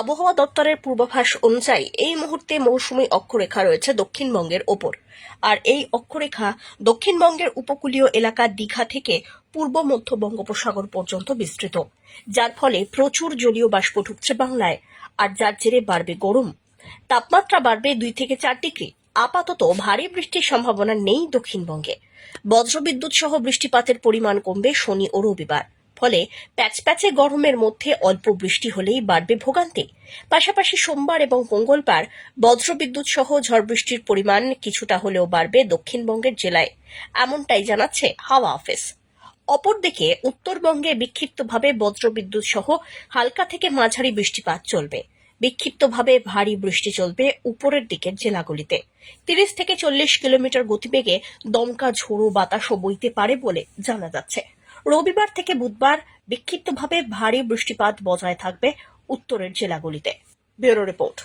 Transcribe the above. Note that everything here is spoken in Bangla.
আবহাওয়া দপ্তরের পূর্বাভাস অনুযায়ী এই মুহূর্তে মৌসুমী অক্ষরেখা রয়েছে দক্ষিণবঙ্গের ওপর। আর এই অক্ষরেখা দক্ষিণবঙ্গের উপকূলীয় এলাকা দীঘা থেকে পূর্ব মধ্য বঙ্গোপসাগর পর্যন্ত বিস্তৃত। যার ফলে প্রচুর জলীয় বাষ্প ঢুকছে বাংলায়, আর যার জেরে বাড়বে গরম। তাপমাত্রা বাড়বে দুই থেকে চার ডিগ্রি। আপাতত ভারী বৃষ্টির সম্ভাবনা নেই দক্ষিণবঙ্গে। বজ্রবিদ্যুৎ সহ বৃষ্টিপাতের পরিমাণ কমবে শনি ও রবিবার। ফলে প্যাচপ্যাচে গরমের মধ্যে অল্প বৃষ্টি হলেই বাড়বে ভোগান্তি। পাশাপাশি সোমবার এবং মঙ্গলবার বজ্রবিদ্যুৎ সহ ঝড় বৃষ্টির পরিমাণ কিছুটা হলেও বাড়বে দক্ষিণবঙ্গের জেলায়। এমনটাই জানাচ্ছে হাওয়া অফিস। অপরদিকে উত্তরবঙ্গে বিক্ষিপ্তভাবে বজ্রবিদ্যুৎ সহ হালকা থেকে মাঝারি বৃষ্টিপাত চলবে। বিক্ষিপ্তভাবে ভারী বৃষ্টি চলবে উপরের দিকের জেলাগুলিতে। তিরিশ থেকে চল্লিশ কিলোমিটার গতিবেগে দমকা ঝোড়ো বাতাসও বইতে পারে বলে জানা যাচ্ছে। রবিবার থেকে বুধবার বিক্ষিপ্তভাবে ভারী বৃষ্টিপাত বজায় থাকবে উত্তরের জেলাগুলিতে। Bureau report.